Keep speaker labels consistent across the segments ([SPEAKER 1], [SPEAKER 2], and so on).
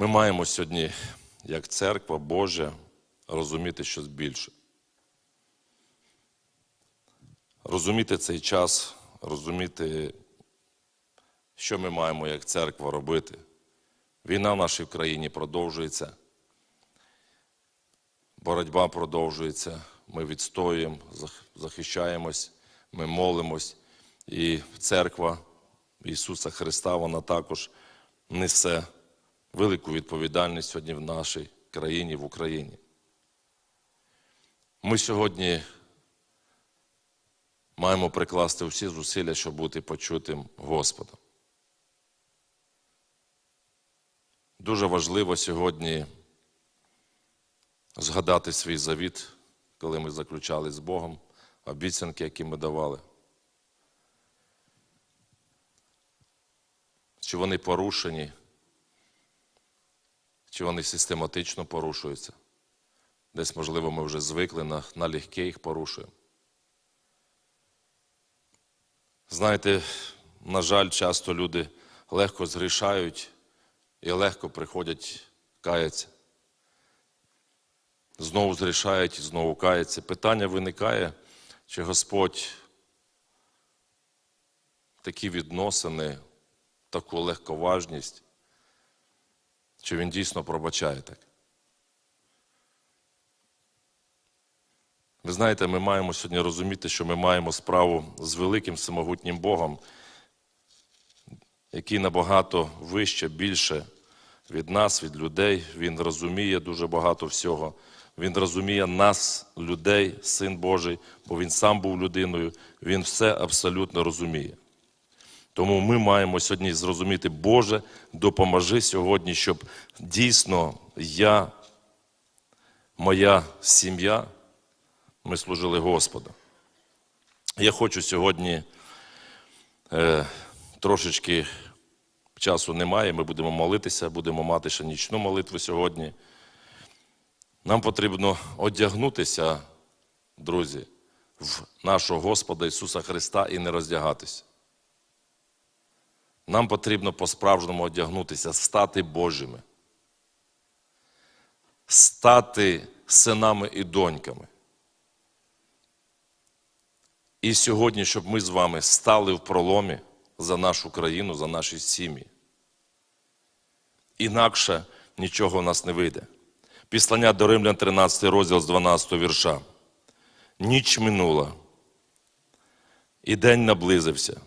[SPEAKER 1] Ми маємо сьогодні, як церква Божа, розуміти щось більше. Розуміти цей час, розуміти, що ми маємо як церква робити. Війна в нашій країні продовжується. Боротьба продовжується. Ми відстоюємо, захищаємось, ми молимось. І церква Ісуса Христа, вона також несе велику відповідальність сьогодні в нашій країні, в Україні. Ми сьогодні маємо прикласти всі зусилля, щоб бути почутим Господом. Дуже важливо сьогодні згадати свій завіт, коли ми заключали з Богом, обіцянки, які ми давали. Чи вони порушені, чи вони систематично порушуються. Десь, можливо, ми вже звикли на, на легке їх порушуємо. Знаєте, на жаль, часто люди легко згрішають і легко приходять каяться. Знову зрішають і знову каяться. Питання виникає, чи Господь такі відносини, таку легковажність, чи Він дійсно пробачає так. Ви знаєте, ми маємо сьогодні розуміти, що ми маємо справу з великим самогутнім Богом, який набагато вище, більше від нас, від людей. Він розуміє дуже багато всього. Він розуміє нас, людей, Син Божий, бо Він сам був людиною, Він все абсолютно розуміє. Тому ми маємо сьогодні зрозуміти, Боже, допоможи сьогодні, щоб дійсно я, моя сім'я, ми служили Господу. Я хочу сьогодні е, трошечки часу немає, ми будемо молитися, будемо мати ще нічну молитву сьогодні. Нам потрібно одягнутися, друзі, в нашого Господа Ісуса Христа і не роздягатися. Нам потрібно по-справжньому одягнутися, стати Божими, стати синами і доньками. І сьогодні, щоб ми з вами стали в проломі за нашу країну, за наші сім'ї. Інакше нічого в нас не вийде. Післання до Римлян, 13 розділ з 12 вірша. Ніч минула, і день наблизився.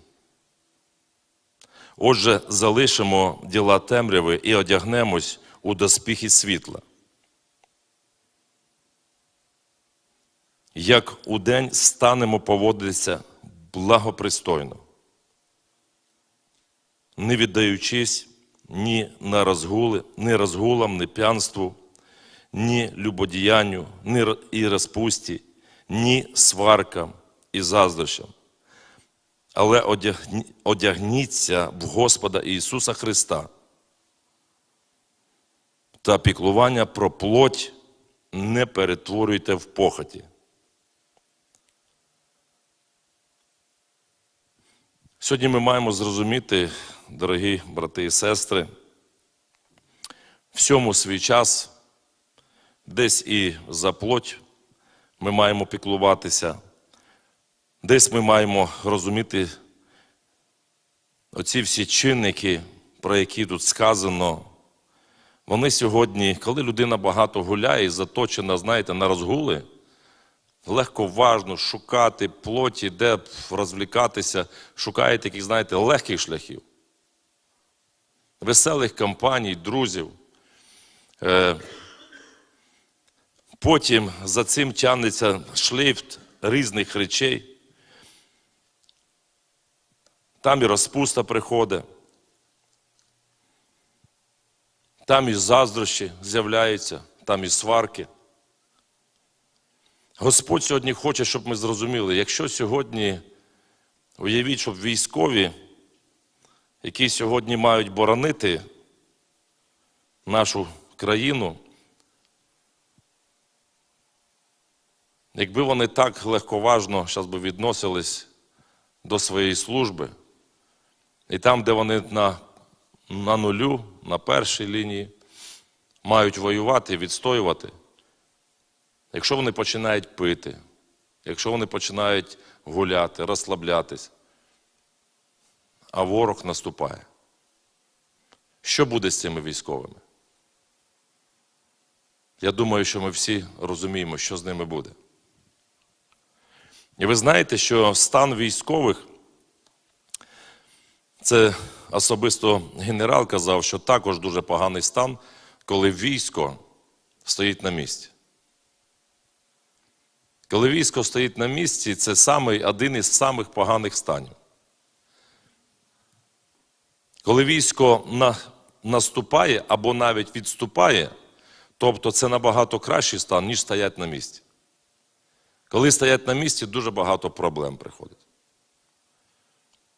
[SPEAKER 1] Отже, залишимо діла темряви і одягнемось у доспіхи світла. Як у день станемо поводитися благопристойно, не віддаючись ні на розгули, ні розгулам, ні п'янству, ні любодіянню, ні і розпусті, ні сваркам і заздрощам. Але одягні- одягніться в Господа Ісуса Христа та піклування про плоть не перетворюйте в похоті. Сьогодні ми маємо зрозуміти, дорогі брати і сестри, всьому свій час, десь і за плоть ми маємо піклуватися, десь ми маємо розуміти оці всі чинники, про які тут сказано. Вони сьогодні, коли людина багато гуляє заточена, знаєте, на розгули, легко важно шукати плоті, де розвлікатися, шукає таких, знаєте, легких шляхів, веселих компаній, друзів. Е, Потім за цим тягнеться шлейф різних речей. Там і розпуста приходить, там і заздрощі з'являються, там і сварки. Господь сьогодні хоче, щоб ми зрозуміли, якщо сьогодні, уявіть, щоб військові, які сьогодні мають боронити нашу країну, якби вони так легковажно зараз би відносились до своєї служби, і там, де вони на, на нулю, на першій лінії, мають воювати відстоювати, якщо вони починають пити, якщо вони починають гуляти, розслаблятись, а ворог наступає. Що буде з цими військовими? Я думаю, що ми всі розуміємо, що з ними буде. І ви знаєте, що стан військових, це особисто генерал казав, що також дуже поганий стан, коли військо стоїть на місці. Коли військо стоїть на місці, це самий, один із самих поганих станів. Коли військо на, наступає або навіть відступає, тобто це набагато кращий стан, ніж стоять на місці. Коли стоять на місці, дуже багато проблем приходить.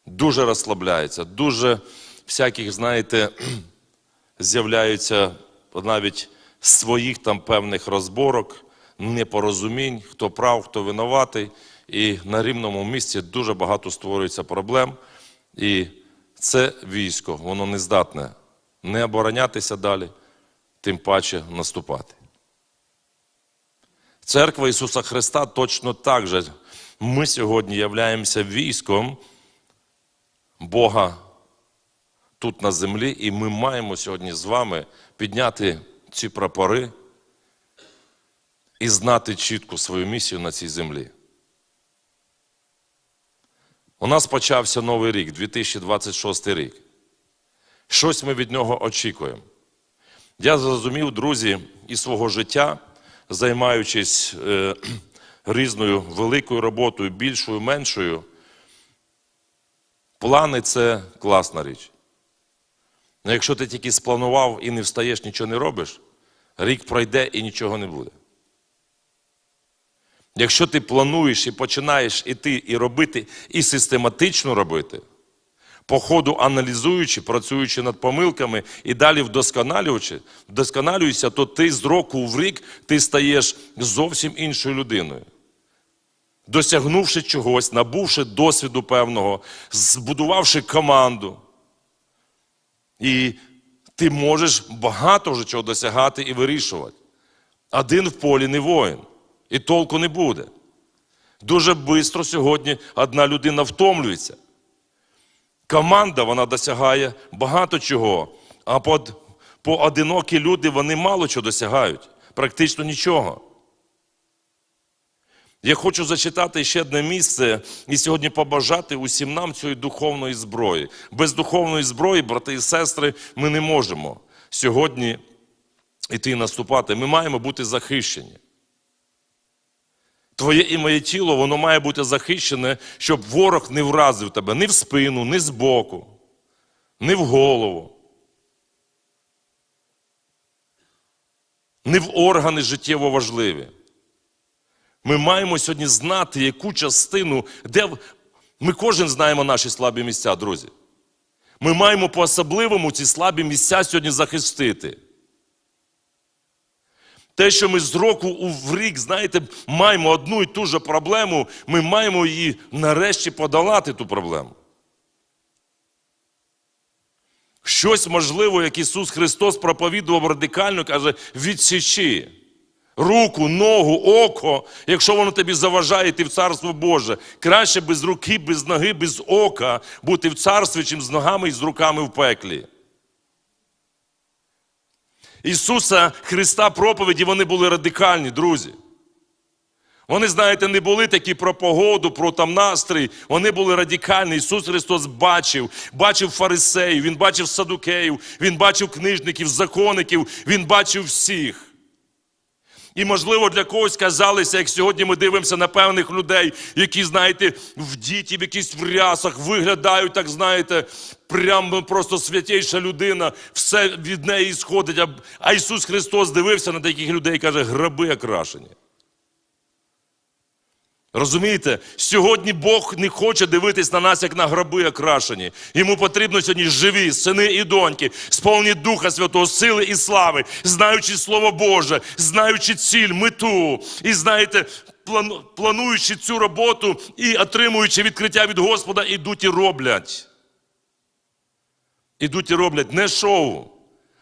[SPEAKER 1] Дуже розслабляється, дуже всяких, знаєте, з'являються навіть своїх там певних розборок, непорозумінь, хто прав, хто винуватий. І на рівному місці дуже багато створюється проблем. І це військо, воно не здатне не оборонятися далі, тим паче наступати. Церква Ісуса Христа точно так же. Ми сьогодні являємося військом Бога тут на землі, і ми маємо сьогодні з вами підняти ці прапори і знати чітко свою місію на цій землі. У нас почався новий рік, 2026 рік. Щось ми від нього очікуємо. Я зрозумів, друзі, із свого життя, займаючись е, різною великою роботою, більшою, меншою, плани це класна річ. Ну, якщо ти тільки спланував і не встаєш, нічого не робиш, рік пройде і нічого не буде. Якщо ти плануєш і починаєш іти і робити, і систематично робити, по ходу аналізуючи, працюючи над помилками і далі вдосконалюючи, вдосконалюєшся, то ти з року в рік ти стаєш зовсім іншою людиною. Досягнувши чогось, набувши досвіду певного, збудувавши команду. І ти можеш багато вже чого досягати і вирішувати. Один в полі не воїн, і толку не буде. Дуже швидко сьогодні одна людина втомлюється. Команда вона досягає багато чого, а поодинокі люди вони мало чого досягають, практично нічого. Я хочу зачитати ще одне місце і сьогодні побажати усім нам цієї духовної зброї. Без духовної зброї, брати і сестри, ми не можемо сьогодні йти наступати. Ми маємо бути захищені. Твоє і моє тіло, воно має бути захищене, щоб ворог не вразив тебе ні в спину, ні збоку, ні в голову, ні в органи життєво важливі. Ми маємо сьогодні знати, яку частину, де ми кожен знаємо наші слабі місця, друзі. Ми маємо по-особливому ці слабі місця сьогодні захистити. Те, що ми з року в рік, знаєте, маємо одну і ту же проблему, ми маємо її нарешті подолати ту проблему. Щось можливо, як Ісус Христос проповідував радикально, каже, відсічи руку, ногу, око, якщо воно тобі заважає йти в Царство Боже. Краще без руки, без ноги, без ока бути в царстві, чим з ногами і з руками в пеклі. Ісуса Христа проповіді вони були радикальні, друзі. Вони, знаєте, не були такі про погоду, про там настрій. Вони були радикальні. Ісус Христос бачив, бачив фарисеїв, Він бачив садукеїв, Він бачив книжників, законників, Він бачив всіх. І, можливо, для когось казалися, як сьогодні ми дивимося на певних людей, які, знаєте, в діті, в якісь в рясах виглядають, так знаєте, прямо просто святіша людина, все від неї сходить. А Ісус Христос дивився на таких людей і каже, граби окрашені. Розумієте, сьогодні Бог не хоче дивитись на нас, як на гроби окрашені. Йому потрібно сьогодні живі сини і доньки, сповнені Духа Святого, сили і слави, знаючи Слово Боже, знаючи ціль, мету, і знаєте, плануючи цю роботу і отримуючи відкриття від Господа, ідуть і роблять. Ідуть і роблять. Не шоу,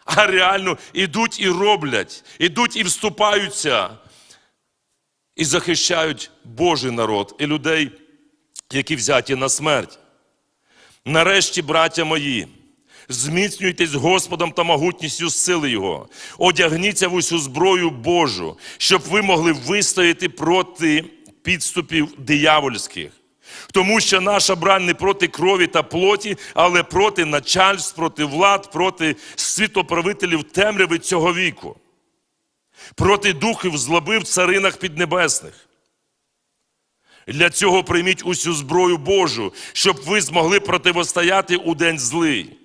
[SPEAKER 1] а реально ідуть і роблять, ідуть і вступаються, і захищають Божий народ і людей, які взяті на смерть. Нарешті, браття мої, зміцнюйтесь Господом та могутністю сили Його, одягніться в усю зброю Божу, щоб ви могли вистояти проти підступів диявольських. Тому що наша брань не проти крові та плоті, але проти начальств, проти влад, проти світоправителів темряви цього віку, проти духів злоби в царинах піднебесних. Для цього прийміть усю зброю Божу, щоб ви змогли противостояти у день злий.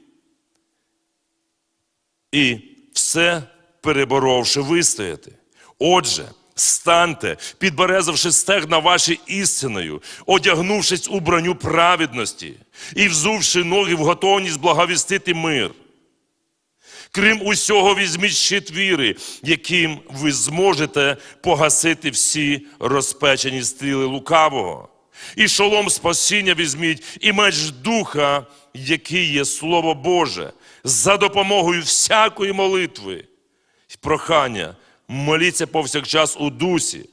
[SPEAKER 1] І все переборовши вистояти. Отже, станьте, підберезавши стегна ваші істиною, одягнувшись у броню праведності і взувши ноги в готовність благовістити мир. Крім усього, візьміть щит віри, яким ви зможете погасити всі розпечені стріли лукавого. І шолом спасіння візьміть, і меч духа, який є Слово Боже, за допомогою всякої молитви й прохання. Моліться повсякчас у дусі.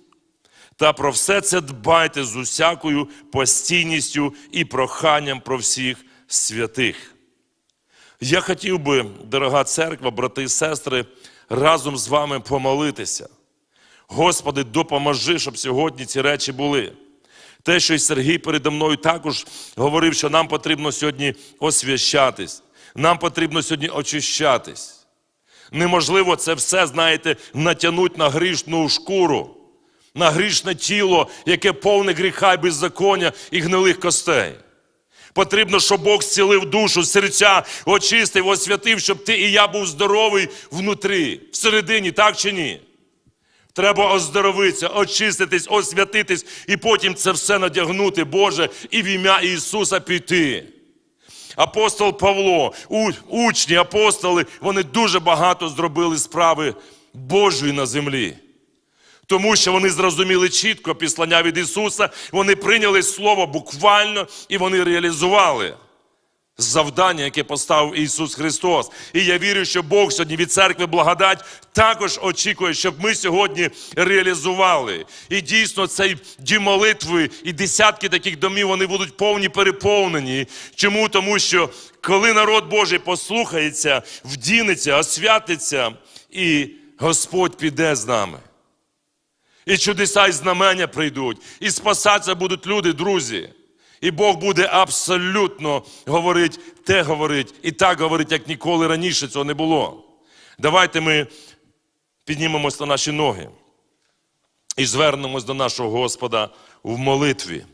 [SPEAKER 1] Та про все це дбайте з усякою постійністю і проханням про всіх святих. Я хотів би, дорога церква, брати і сестри, разом з вами помолитися. Господи, допоможи, щоб сьогодні ці речі були. Те, що і Сергій передо мною також говорив, що нам потрібно сьогодні освящатись, нам потрібно сьогодні очищатись. Неможливо це все, знаєте, натягнути на грішну шкуру, на грішне тіло, яке повне гріха і беззаконня і гнилих костей. Потрібно, щоб Бог зцілив душу, серця, очистив, освятив, щоб ти і я був здоровий внутрі, всередині, так чи ні? Треба оздоровитися, очиститись, освятитись і потім це все надягнути, Боже, і в ім'я Ісуса піти. Апостол Павло, учні, апостоли, вони дуже багато зробили справи Божої на землі. Тому що вони зрозуміли чітко післання від Ісуса, вони прийняли Слово буквально і вони реалізували завдання, яке поставив Ісус Христос. І я вірю, що Бог сьогодні від церкви благодать також очікує, щоб ми сьогодні реалізували. І дійсно цей дім молитви і десятки таких домів вони будуть повні переповнені. Чому? Тому що коли народ Божий послухається, вдінеться, освятиться, і Господь піде з нами. І чудеса і знамення прийдуть, і спасатися будуть люди, друзі. І Бог буде абсолютно говорити, те говорить, і так говорить, як ніколи раніше цього не було. Давайте ми піднімемось на наші ноги і звернемось до нашого Господа в молитві.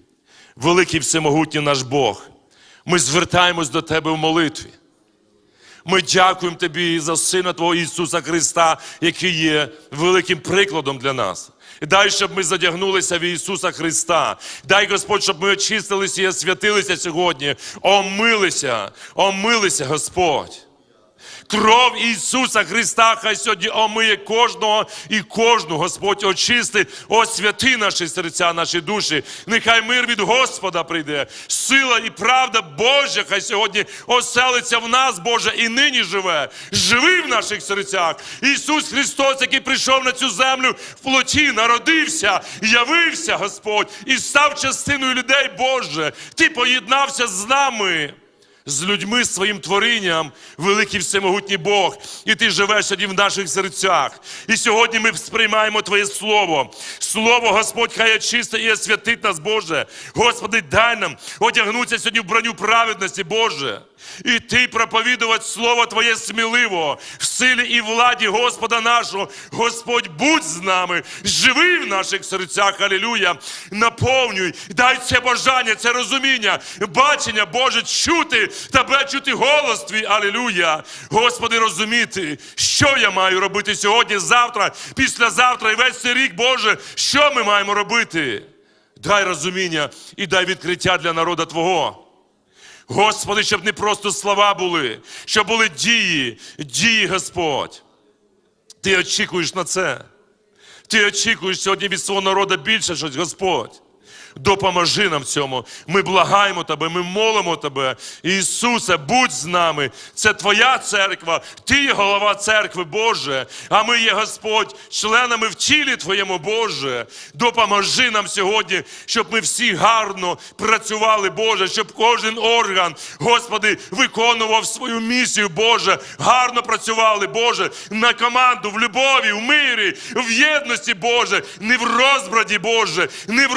[SPEAKER 1] Великий всемогутній наш Бог. Ми звертаємось до Тебе в молитві. Ми дякуємо Тобі за Сина Твого Ісуса Христа, який є великим прикладом для нас. Дай, щоб ми задягнулися в Ісуса Христа. Дай, Господь, щоб ми очистилися і освятилися сьогодні, омилися, омилися, Господь. Кров Ісуса Христа, хай сьогодні омиє кожного і кожну, Господь очисти, освяти наші серця, наші душі. Нехай мир від Господа прийде. Сила і правда Божа, хай сьогодні оселиться в нас, Боже, і нині живе. Живи в наших серцях. Ісус Христос, який прийшов на цю землю в плоті, народився, явився, Господь, і став частиною людей Боже. Ти поєднався з нами з людьми, з своїм творінням, великий всемогутній Бог, і ти живеш сьогодні в наших серцях. І сьогодні ми сприймаємо Твоє Слово. Слово, Господь, хай очисте і освятить нас, Боже. Господи, дай нам одягнутися сьогодні в броню праведності, Боже. І ти проповідувати Слово Твоє сміливо, в силі і владі Господа нашого. Господь, будь з нами, живи в наших серцях, алілюя, наповнюй, дай це бажання, це розуміння, бачення, Боже, чути тебе, чути голос твій, алілюя. Господи, розуміти, що я маю робити сьогодні, завтра, післязавтра і весь цей рік, Боже, що ми маємо робити? Дай розуміння і дай відкриття для народа Твого. Господи, щоб не просто слова були, щоб були дії, дії, Господь. Ти очікуєш на це. Ти очікуєш сьогодні від свого народу більше щось, Господь.
[SPEAKER 2] Допоможи нам цьому. Ми благаємо Тебе, ми молимо Тебе. Ісусе, будь з нами. Це Твоя церква, Ти є голова церкви, Боже. А ми є Господь, членами в тілі Твоєму, Боже. Допоможи нам сьогодні, щоб ми всі гарно працювали, Боже, щоб кожен орган, Господи, виконував свою місію, Боже. Гарно працювали, Боже, на команду, в любові, в мирі, в єдності, Боже, не в розбраді, Боже, не в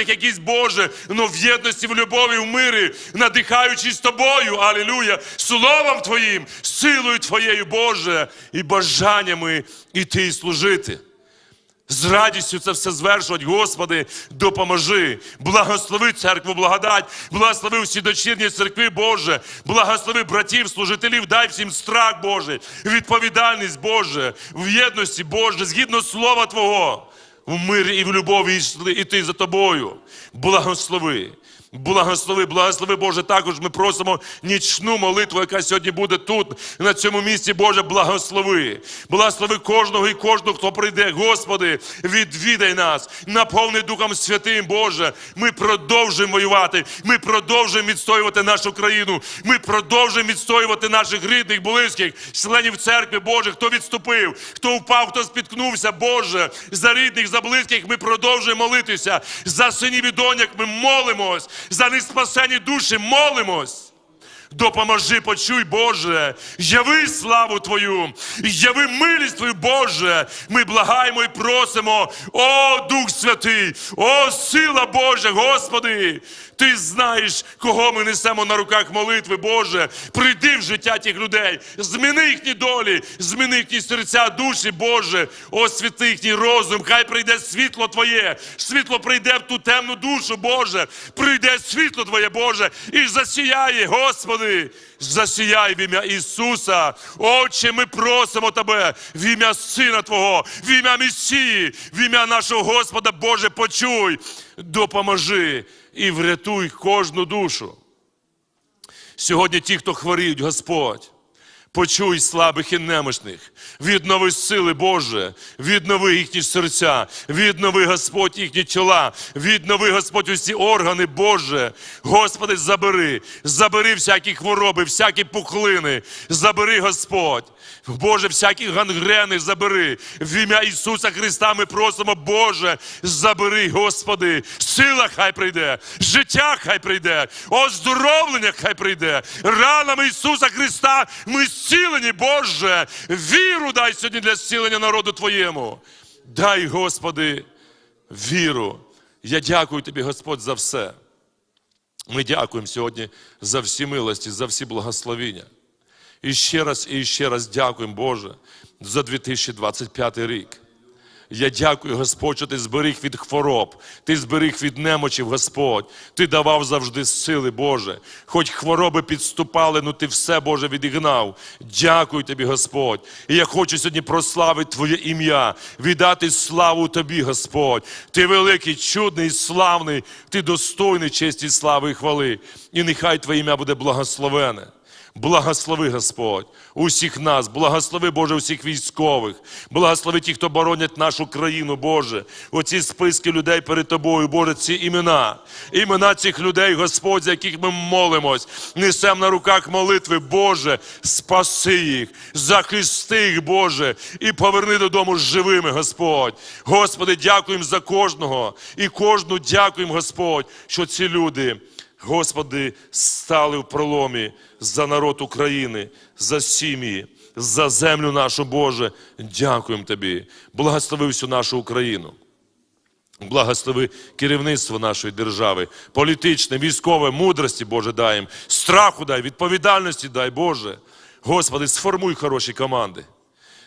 [SPEAKER 2] розділеннях якісь, Боже, але в єдності, в любові, в мирі, надихаючись тобою, алілюя, словом Твоїм, силою Твоєю, Боже, і бажаннями іти і служити. З радістю це все звершувати, Господи, допоможи. Благослови церкву, благодать, благослови всі дочірні церкви, Боже, благослови братів, служителів, дай всім страх, Боже, відповідальність, Боже, в єдності, Боже, згідно слова Твого, в мирі і в любові йти за Тобою. Благослови. Благослови, благослови, Боже, також ми просимо нічну молитву, яка сьогодні буде тут, на цьому місці, Боже, благослови. Благослови кожного і кожного, хто прийде. Господи, відвідай нас, наповни Духом Святим, Боже. Ми продовжуємо воювати, ми продовжуємо відстоювати нашу країну, ми продовжуємо відстоювати наших рідних, близьких, членів церкви, Боже, хто відступив, хто впав, хто спіткнувся, Боже, за рідних, за близьких ми продовжуємо молитися. За синів і доньок ми молимось, за неспасені душі молимось. Допоможи, почуй, Боже, яви славу Твою, яви милість Твою, Боже. Ми благаємо і просимо, о Дух Святий, о сила Божа, Господи, Ти знаєш, кого ми несемо на руках молитви, Боже. Прийди в життя тих людей, зміни їхні долі, зміни їхні серця, душі, Боже, освіти їхній розум, хай прийде світло Твоє, світло прийде в ту темну душу, Боже, прийде світло Твоє, Боже, і засіяє, Господи, засіяй в ім'я Ісуса. Отче, ми просимо Тебе в ім'я Сина Твого, в ім'я Месії, в ім'я нашого Господа, Боже, почуй, допоможи і врятуй кожну душу. Сьогодні ті, хто хворіють, Господь, почуй слабих і немощних, віднови сили Боже, віднови їхні серця, віднови Господь їхні тіла, віднови Господь усі органи Боже. Господи, забери, забери всякі хвороби, всякі пухлини, забери Господь. Боже, всякі гангрени забери. В ім'я Ісуса Христа ми просимо, Боже, забери, Господи, сила хай прийде, життя хай прийде, оздоровлення хай прийде. Ранами Ісуса Христа ми зцілені, Боже. Віру дай сьогодні для зцілення народу Твоєму. Дай, Господи, віру. Я дякую Тобі, Господь, за все. Ми дякуємо сьогодні за всі милості, за всі благословіння. І ще раз, і ще раз дякуємо, Боже, за 2025 рік. Я дякую, Господь, що ти зберіг від хвороб, ти зберіг від немочів, Господь. Ти давав завжди сили, Боже. Хоч хвороби підступали, ну ти все, Боже, відігнав. Дякую тобі, Господь. І я хочу сьогодні прославити Твоє ім'я, віддати славу Тобі, Господь. Ти великий, чудний, славний, ти достойний честі, слави і хвали. І нехай Твоє ім'я буде благословене. Благослови Господь усіх нас, благослови Боже, усіх військових, благослови ті, хто боронять нашу країну, Боже. Оці списки людей перед тобою, Боже, ці імена, імена цих людей, Господь, за яких ми молимось, несем на руках молитви, Боже, спаси їх, захисти їх, Боже, і поверни додому живими, Господь. Господи, дякуємо за кожного і кожну дякуємо, Господь, що ці люди. Господи, стали в проломі за народ України, за сім'ї, за землю нашу, Боже. Дякуємо Тобі. Благослови всю нашу Україну. Благослови керівництво нашої держави, політичне, військове, мудрості, Боже, дай їм, страху дай, відповідальності дай, Боже. Господи, сформуй хороші команди.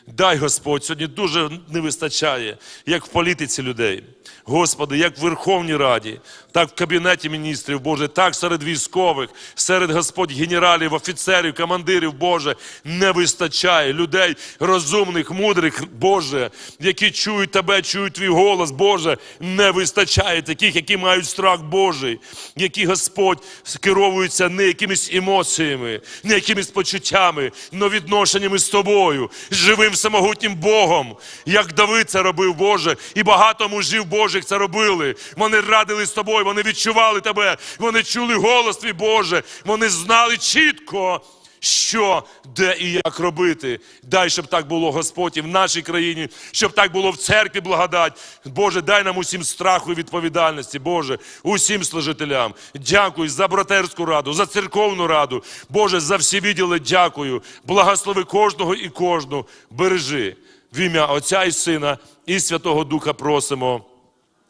[SPEAKER 2] Дай Господь, сьогодні дуже не вистачає, як в політиці людей. Господи, як в Верховній Раді, так в Кабінеті міністрів, Боже, так серед військових, серед Господь генералів, офіцерів, командирів, Боже, не вистачає людей розумних, мудрих, Боже, які чують Тебе, чують Твій голос, Боже, не вистачає таких, які мають страх Божий, які Господь керовуються не якимись емоціями, не якимись почуттями, але відношеннями з Тобою, живим всемогутнім Богом, як Давид це робив, Боже, і багато мужів Божих це робили. Вони радили з тобою, вони відчували тебе, вони чули голос твій Боже, вони знали чітко. Що, де і як робити. Дай, щоб так було Господь і в нашій країні, щоб так було в церкві благодать. Боже, дай нам усім страху і відповідальності, Боже, усім служителям. Дякую за братерську раду, за церковну раду. Боже, за всі відділи дякую. Благослови кожного і кожну. Бережи. В ім'я Отця і Сина і Святого Духа просимо.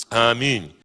[SPEAKER 2] Амінь.